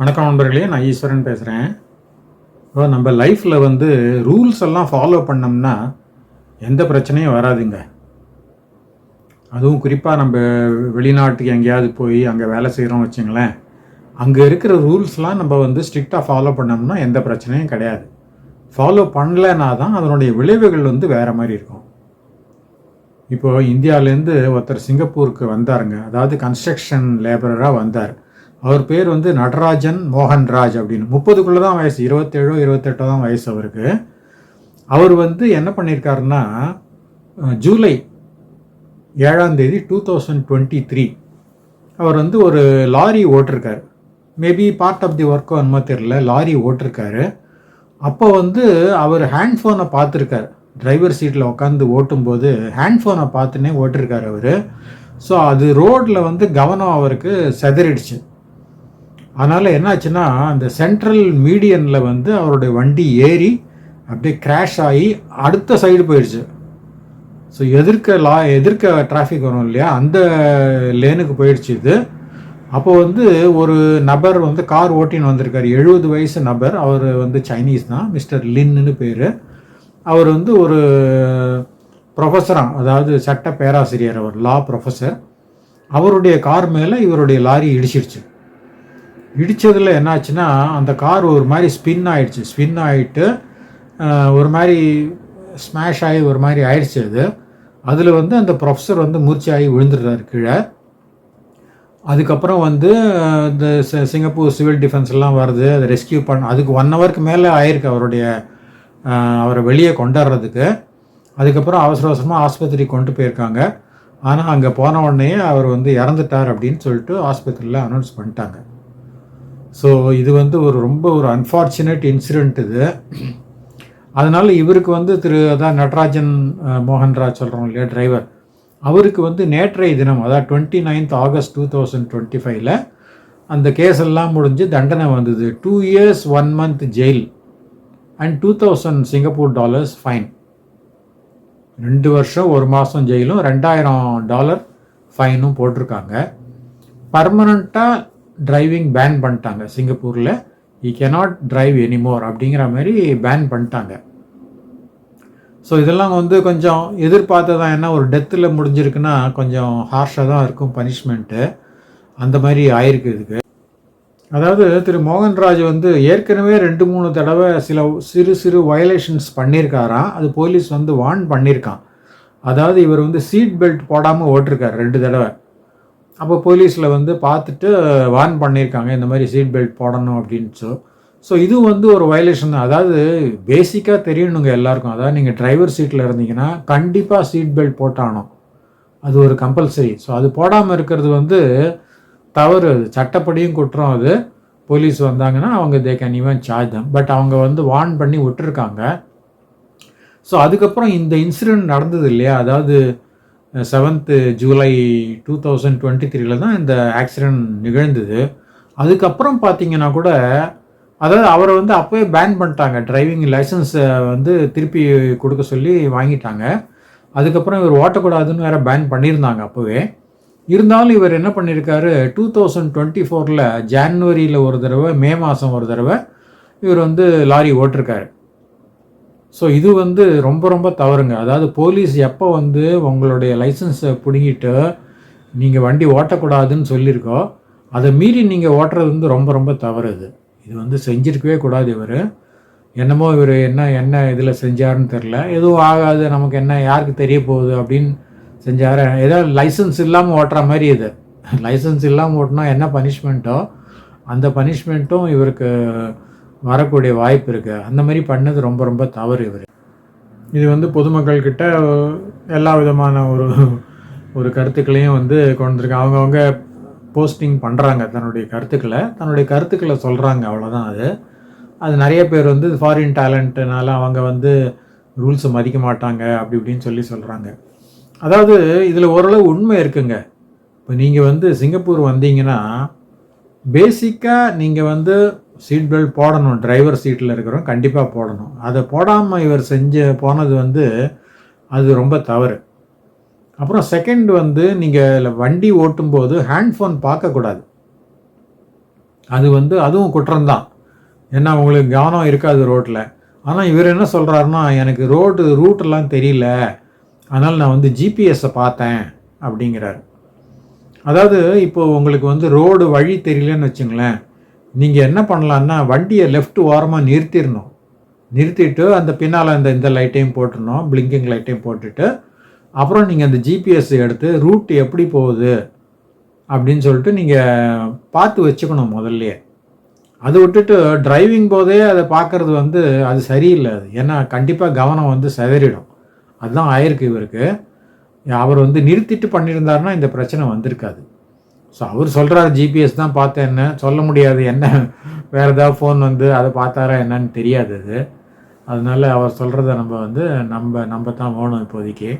வணக்கம் நண்பர்களே நான் ஈஸ்வரன் பேசுகிறேன் இப்போ நம்ம லைஃப்பில் வந்து ரூல்ஸ் எல்லாம் ஃபாலோ பண்ணோம்னா எந்த பிரச்சனையும் வராதுங்க. அதுவும் குறிப்பாக நம்ம வெளிநாட்டுக்கு எங்கேயாவது போய் அங்கே வேலை செய்கிறோம் வச்சுங்களேன் அங்கே இருக்கிற ரூல்ஸ்லாம் நம்ம வந்து ஸ்ட்ரிக்டாக ஃபாலோ பண்ணோம்னா எந்த பிரச்சனையும் கிடையாது. ஃபாலோ பண்ணலைன்னா தான் அதனுடைய விளைவுகள் வந்து வேறு மாதிரி இருக்கும். இப்போது இந்தியாவிலேருந்து ஒருத்தர் சிங்கப்பூருக்கு வந்தாருங்க. அதாவது கன்ஸ்ட்ரக்ஷன் லேபரராக வந்தார். அவர் பேர் வந்து நடராஜன் மோகன்ராஜ் அப்படின்னு. முப்பதுக்குள்ளே தான் வயசு இருபத்தேழோ இருபத்தெட்டோ தான் வயசு அவருக்கு. அவர் வந்து என்ன பண்ணியிருக்காருன்னா ஜூலை ஏழாம் தேதி டூ தௌசண்ட் டுவெண்ட்டி த்ரீ அவர் வந்து ஒரு லாரி ஓட்டிருக்கார். மேபி பார்ட் ஆஃப் தி ஒர்க்கோ என்னமோ தெரில லாரி ஓட்டிருக்காரு. அப்போ வந்து அவர் ஹேண்ட் ஃபோனை பார்த்துருக்காரு. டிரைவர் சீட்டில் உட்காந்து ஓட்டும்போது ஹேண்ட் ஃபோனை பார்த்துனே ஓட்டிருக்காரு அவர். ஸோ அது ரோட்டில் வந்து கவனம் அவருக்கு செதறிடுச்சு. அதனால் என்னாச்சுன்னா அந்த சென்ட்ரல் மீடியனில் வந்து அவருடைய வண்டி ஏறி அப்படியே கிராஷ் ஆகி அடுத்த சைடு போயிடுச்சு. ஸோ எதிர்க்க லா எதிர்க்க டிராஃபிக் வரும் இல்லையா அந்த லேனுக்கு போயிடுச்சு இது. அப்போ வந்து ஒரு நபர் வந்து கார் ஓட்டின்னு வந்திருக்கார். எழுபது வயசு நபர். அவர் வந்து சைனீஸ் தான். மிஸ்டர் லின்னு பேர். அவர் வந்து ஒரு ப்ரொஃபஸராக அதாவது சட்ட பேராசிரியர் அவர் லா ப்ரொஃபஸர் அவருடைய கார் மேலே இவருடைய லாரி இடிச்சிருச்சு. இடித்ததில் என்னாச்சுன்னா அந்த கார் ஒரு மாதிரி ஸ்பின் ஆயிடுச்சு. ஸ்பின் ஆகிட்டு ஒரு மாதிரி ஸ்மாஷ் ஆகி ஒரு மாதிரி ஆயிடுச்சு அது. அதில் வந்து அந்த ப்ரொஃபஸர் வந்து மூர்ச்சியாகி விழுந்துடுறாரு கீழே. அதுக்கப்புறம் வந்து இந்த சிங்கப்பூர் சிவில் டிஃபென்ஸ் எல்லாம் வருது. அதை ரெஸ்கியூ பண்ண அதுக்கு ஒன் ஹவருக்கு மேலே ஆயிருக்கு அவருடைய அவரை வெளியே கொண்டாடுறதுக்கு. அதுக்கப்புறம் அவசர அவசரமாக ஆஸ்பத்திரி கொண்டு போயிருக்காங்க. ஆனால் அங்கே போன உடனே அவர் வந்து இறந்துட்டார் அப்படின்னு சொல்லிட்டு ஆஸ்பத்திரியில் அனௌன்ஸ் பண்ணிட்டாங்க. ஸோ இது வந்து ஒரு ரொம்ப ஒரு அன்ஃபார்ச்சுனேட் இன்சிடெண்ட் இது. அதனால் இவருக்கு வந்து திரு அதான் நடராஜன் மோகன்ராஜ் சொல்கிறோம் இல்லையா டிரைவர் அவருக்கு வந்து நேற்றைய தினம் அதாவது twenty ninth August two thousand twenty ஃபைவ்ல அந்த கேஸ் எல்லாம் முடிஞ்சு தண்டனை வந்தது. Two years one month jail and two thousand Singapore dollars fine ரெண்டு வருஷம் ஒரு மாதம் ஜெயிலும் ரெண்டாயிரம் டாலர் ஃபைனும் போட்டிருக்காங்க. பர்மனண்ட்டாக டிரைவிங் பேன் பண்ணிட்டாங்க. சிங்கப்பூரில் ஈ கெனாட் டிரைவ் எனிமோர் அப்படிங்கிற மாதிரி பேன் பண்ணிட்டாங்க. ஸோ இதெல்லாம் வந்து கொஞ்சம் எதிர்பார்த்ததான் என்ன ஒரு டெத்தில் முடிஞ்சிருக்குன்னா கொஞ்சம் ஹார்ஷாக தான் இருக்கும் பனிஷ்மெண்ட்டு அந்த மாதிரி ஆயிருக்கு இதுக்கு. அதாவது திரு. மோகன்ராஜ் வந்து ஏற்கனவே ரெண்டு மூணு தடவை சில சிறு சிறு வயலேஷன்ஸ் பண்ணியிருக்காராம். அது போலீஸ் வந்து வார்ன் பண்ணியிருக்கான் அதாவது இவர் வந்து சீட் பெல்ட் போடாமல் ஓட்டிருக்கார் ரெண்டு தடவை. அப்போ போலீஸில் வந்து பார்த்துட்டு வார்ன் பண்ணியிருக்காங்க இந்த மாதிரி சீட் பெல்ட் போடணும் அப்படின்ட்டு ஸோ இது வந்து ஒரு வயலேஷன் தான். அதாவது பேசிக்காக தெரியணுங்க எல்லாருக்கும். அதாவது நீங்கள் டிரைவர் சீட்டில் இருந்தீங்கன்னா கண்டிப்பாக சீட் பெல்ட் போட்டானோ அது ஒரு கம்பல்சரி ஸோ அது போடாமல் இருக்கிறது வந்து தவறு. அது சட்டப்படியும் குற்றம். அது போலீஸ் வந்தாங்கன்னா அவங்க they can even charge them but அவங்க வந்து வார்ன் பண்ணி விட்டுருக்காங்க. ஸோ அதுக்கப்புறம் இந்த இன்சிடெண்ட் நடந்தது இல்லையா? அதாவது seventh July two thousand twenty த்ரீல தான் இந்த ஆக்சிடெண்ட் நிகழ்ந்தது. அதுக்கப்புறம் பார்த்தீங்கன்னா கூட அதாவது அவரை வந்து அப்போவே பேன் பண்ணிட்டாங்க. டிரைவிங் லைசன்ஸை வந்து திருப்பி கொடுக்க சொல்லி வாங்கிட்டாங்க. அதுக்கப்புறம் இவர் ஓட்டக்கூடாதுன்னு வேற பேன் பண்ணியிருந்தாங்க அப்போவே. இருந்தாலும் இவர் என்ன பண்ணியிருக்காரு? டூ தௌசண்ட் டுவெண்ட்டி ஃபோரில் ஜான்வரியில் ஒரு தடவை மே மாதம் ஒரு தடவை இவர் வந்து லாரி ஓட்டிருக்காரு. ஸோ இது வந்து ரொம்ப ரொம்ப தவறுங்க. அதாவது போலீஸ் எப்போ வந்து உங்களுடைய லைசன்ஸை பிடுங்கிட்டு நீங்கள் வண்டி ஓட்டக்கூடாதுன்னு சொல்லியிருக்கோ அதை மீறி நீங்கள் ஓட்டுறது வந்து ரொம்ப ரொம்ப தவறு இது இது வந்து செஞ்சிருக்கவே கூடாது இவர். என்னமோ இவர் என்ன என்ன இதில் செஞ்சாருன்னு தெரில. எதுவும் ஆகாது நமக்கு என்ன யாருக்கு தெரிய போகுது அப்படின்னு செஞ்சார். ஏதாவது லைசன்ஸ் இல்லாமல் ஓட்டுற மாதிரி இது. லைசன்ஸ் இல்லாமல் ஓட்டினா என்ன பனிஷ்மெண்ட்டோ அந்த பனிஷ்மெண்ட்டும் இவருக்கு வரக்கூடிய வாய்ப்பு இருக்குது அந்த மாதிரி பண்ணது ரொம்ப ரொம்ப தவறு இவர். இது வந்து பொதுமக்கள்கிட்ட எல்லா விதமான ஒரு ஒரு கருத்துக்களையும் வந்து கொண்டிருக்காங்க அவங்கவுங்க போஸ்டிங் பண்ணுறாங்க தன்னுடைய கருத்துக்களை. தன்னுடைய கருத்துக்களை சொல்கிறாங்க அவ்வளோதான் அது. அது நிறைய பேர் வந்து ஃபாரின் டேலண்ட்டுனால அவங்க வந்து ரூல்ஸை மதிக்க மாட்டாங்க அப்படி இப்படின்னு சொல்லி சொல்கிறாங்க அதாவது இதில் ஓரளவு உண்மை இருக்குங்க. இப்போ நீங்கள் வந்து சிங்கப்பூர் வந்தீங்கன்னா பேசிக்காக நீங்கள் வந்து சீட் பெல்ட் போடணும் டிரைவர் சீட்டில் இருக்கிறோம் கண்டிப்பாக போடணும். அதை போடாமல் இவர் செஞ்ச போனது வந்து அது ரொம்ப தவறு. அப்புறம் செகண்ட் வந்து நீங்கள் வண்டி ஓட்டும்போது ஹேண்ட் ஃபோன் பார்க்கக்கூடாது. அது வந்து அதுவும் குற்றம்தான். ஏன்னா உங்களுக்கு கவனம் இருக்காது ரோட்டில் ஆனால் இவர் என்ன சொல்கிறாருன்னா எனக்கு ரோடு ரூட்டெல்லாம் தெரியல. அதனால் நான் வந்து ஜிபிஎஸ்ஸை பார்த்தேன் அப்படிங்கிறாரு. அதாவது இப்போ உங்களுக்கு வந்து ரோடு வழி தெரியலன்னு வச்சுங்களேன் நீங்கள் என்ன பண்ணலான்னா வண்டியை லெஃப்ட் ஓரமாக நிறுத்திடணும். நிறுத்திட்டு அந்த பின்னால் அந்த இந்த லைட்டையும் போட்டுடணும் பிளிங்கிங் லைட்டையும் போட்டுட்டு அப்புறம் நீங்கள் அந்த ஜிபிஎஸ் எடுத்து ரூட் எப்படி போகுது அப்படின்னு சொல்லிட்டு நீங்கள் பார்த்து வச்சுக்கணும் முதல்லையே. அதை விட்டுட்டு டிரைவிங் போதே அதை பார்க்குறது வந்து அது சரியில்லை அது. ஏன்னா கண்டிப்பாக கவனம் வந்து செதறிடும். அதுதான் ஆயிருக்கு இவருக்கு. அவர் வந்து நிறுத்திட்டு பண்ணியிருந்தாருன்னா இந்த பிரச்சனை வந்திருக்காது. ஸோ அவர் சொல்கிறாரு ஜிபிஎஸ் தான் பார்த்தேன் என்ன சொல்ல முடியாது என்ன வேறு ஏதாவது ஃபோன் வந்து அதை பார்த்தாரா என்னன்னு தெரியாது அது. அதனால அவர் சொல்கிறத நம்ம வந்து நம்ம நம்ம தான் வேணும் இப்போதைக்கு.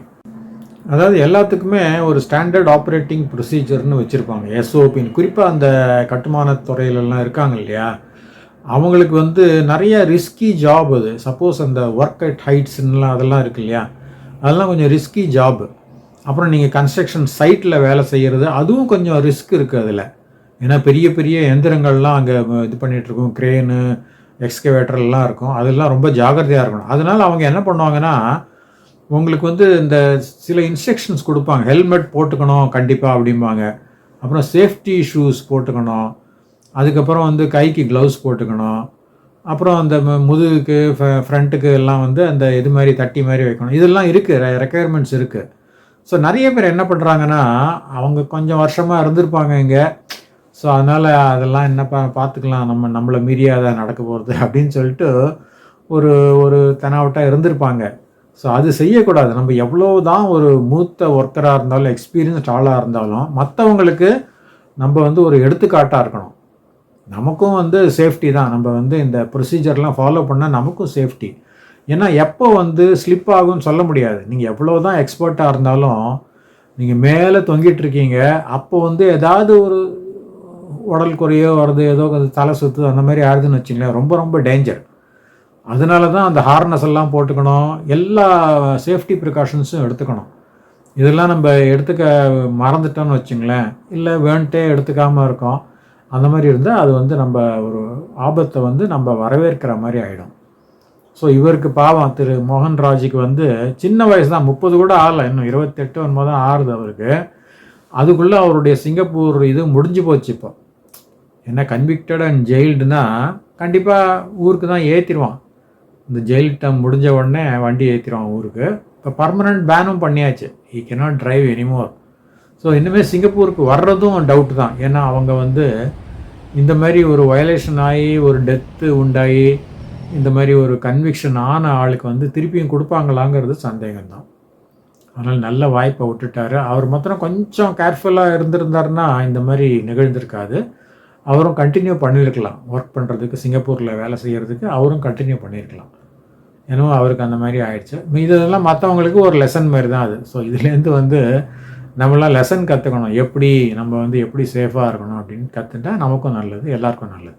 அதாவது எல்லாத்துக்குமே ஒரு ஸ்டாண்டர்ட் ஆப்ரேட்டிங் ப்ரொசீஜர்னு வச்சுருப்பாங்க. எஸ்ஓபின்னு குறிப்பாக அந்த கட்டுமான துறையிலலாம் இருக்காங்க இல்லையா? அவங்களுக்கு வந்து நிறைய ரிஸ்கி ஜாப் அது. சப்போஸ் அந்த ஒர்க் அட் ஹைட்ஸ்லாம் அதெல்லாம் இருக்கு இல்லையா? அதெல்லாம் கொஞ்சம் ரிஸ்கி ஜாப் அப்புறம் நீங்கள் கன்ஸ்ட்ரக்ஷன் சைட்டில் வேலை செய்கிறது அதுவும் கொஞ்சம் ரிஸ்க் இருக்குது அதில். ஏன்னா பெரிய பெரிய எந்திரங்கள்லாம் அங்கே இது பண்ணிகிட்ருக்கும் க்ரேனு எக்ஸ்கவேட்டர்லாம் இருக்கும். அதெல்லாம் ரொம்ப ஜாகிரதையாக இருக்கணும். அதனால் அவங்க என்ன பண்ணுவாங்கன்னா உங்களுக்கு வந்து இந்த சில இன்ஸ்ட்ரக்ஷன்ஸ் கொடுப்பாங்க. ஹெல்மெட் போட்டுக்கணும் கண்டிப்பாக அப்படிம்பாங்க. அப்புறம் சேஃப்டி ஷூஸ் போட்டுக்கணும். அதுக்கப்புறம் வந்து கைக்கு க்ளவுஸ் போட்டுக்கணும். அப்புறம் அந்த முதுகுக்கு ஃப்ரண்ட்டுக்கு எல்லாம் வந்து அந்த இது மாதிரி தட்டி மாதிரி வைக்கணும். இதெல்லாம் இருக்குது ரெக்குயர்மெண்ட்ஸ் இருக்குது ஸோ நிறைய பேர் என்ன பண்ணுறாங்கன்னா அவங்க கொஞ்சம் வருஷமாக இருந்திருப்பாங்க இங்கே. ஸோ அதனால் அதெல்லாம் என்ன பா பார்த்துக்கலாம் நம்ம நம்மளை மீறியாத நடக்க போகிறது அப்படின்னு சொல்லிட்டு ஒரு ஒரு தெனாவட்டாக இருந்திருப்பாங்க. ஸோ அது செய்யக்கூடாது. நம்ம எவ்வளோ தான் ஒரு மூத்த ஒர்க்கராக இருந்தாலும் எக்ஸ்பீரியன்ஸ்ட் ஆளாக இருந்தாலும் மற்றவங்களுக்கு நம்ம வந்து ஒரு எடுத்துக்காட்டாக இருக்கணும். நமக்கும் வந்து சேஃப்டி தான். நம்ம வந்து இந்த ப்ரொசீஜர்லாம் ஃபாலோ பண்ணால் நமக்கும் சேஃப்டி ஏன்னா எப்போ வந்து ஸ்லிப் ஆகும்னு சொல்ல முடியாது. நீங்கள் எவ்வளோ தான் எக்ஸ்பர்ட்டாக இருந்தாலும் நீங்கள் மேலே தொங்கிட்டு இருக்கீங்க அப்போ வந்து ஏதாவது ஒரு உடல் குறையோ வருது ஏதோ கொஞ்சம் தலை சுற்று அந்த மாதிரி ஆகுதுன்னு வச்சிங்களேன் ரொம்ப ரொம்ப டேஞ்சர் அதனால தான் அந்த ஹார்னஸ் எல்லாம் போட்டுக்கணும் எல்லா சேஃப்டி ப்ரிகாஷன்ஸும் எடுத்துக்கணும். இதெல்லாம் நம்ம எடுத்துக்க மறந்துட்டோம்னு வச்சுங்களேன் இல்லை வேண்ட்டே எடுத்துக்காமல் இருக்கோம் அந்த மாதிரி இருந்தால் அது வந்து நம்ம ஒரு ஆபத்தை வந்து நம்ம வரவேற்கிற மாதிரி ஆகிடும் ஸோ இவருக்கு பாவம் திரு மோகன்ராஜுக்கு வந்து சின்ன வயசு தான் முப்பது கூட ஆகலை இன்னும் இருபத்தெட்டு ஒன்பது தான் ஆறுது அவருக்கு. அதுக்குள்ளே அவருடைய சிங்கப்பூர் இது முடிஞ்சு போச்சு இப்போ. என்ன கன்விக்டட் அண்ட் ஜெயில்டுனா கண்டிப்பாக ஊருக்கு தான் ஏற்றிடுவான் இந்த ஜெயில் டம் முடிஞ்ச உடனே வண்டி ஏற்றிடுவான் ஊருக்கு. இப்போ பர்மனண்ட் பேனும் பண்ணியாச்சு. He cannot drive anymore so இனிமேல் சிங்கப்பூருக்கு வர்றதும் டவுட் தான். ஏன்னா அவங்க வந்து இந்த மாதிரி ஒரு வயலேஷன் ஆகி ஒரு டெத்து உண்டாகி இந்த மாதிரி ஒரு கன்விக்ஷன் ஆன ஆளுக்கு வந்து திருப்பியும் கொடுப்பாங்களாங்கிறது சந்தேகம் தான் அதனால் நல்ல வாய்ப்பை விட்டுட்டாரு. அவர் மாத்திரம் கொஞ்சம் கேர்ஃபுல்லாக இருந்திருந்தாருன்னா இந்த மாதிரி நிகழ்ந்திருக்காது. அவரும் கண்டினியூ பண்ணியிருக்கலாம். ஒர்க் பண்ணுறதுக்கு சிங்கப்பூரில் வேலை செய்கிறதுக்கு அவரும் கண்டினியூ பண்ணியிருக்கலாம். ஏன்னா அவருக்கு அந்த மாதிரி ஆயிடுச்சு. இதெல்லாம் மற்றவங்களுக்கு ஒரு லெசன் மாதிரி தான் அது. ஸோ இதுலேருந்து வந்து நம்மளாம் லெசன் கற்றுக்கணும் எப்படி நம்ம வந்து எப்படி சேஃபாக இருக்கணும் அப்படின்னு கற்றுட்டா நமக்கும் நல்லது எல்லாருக்கும் நல்லது.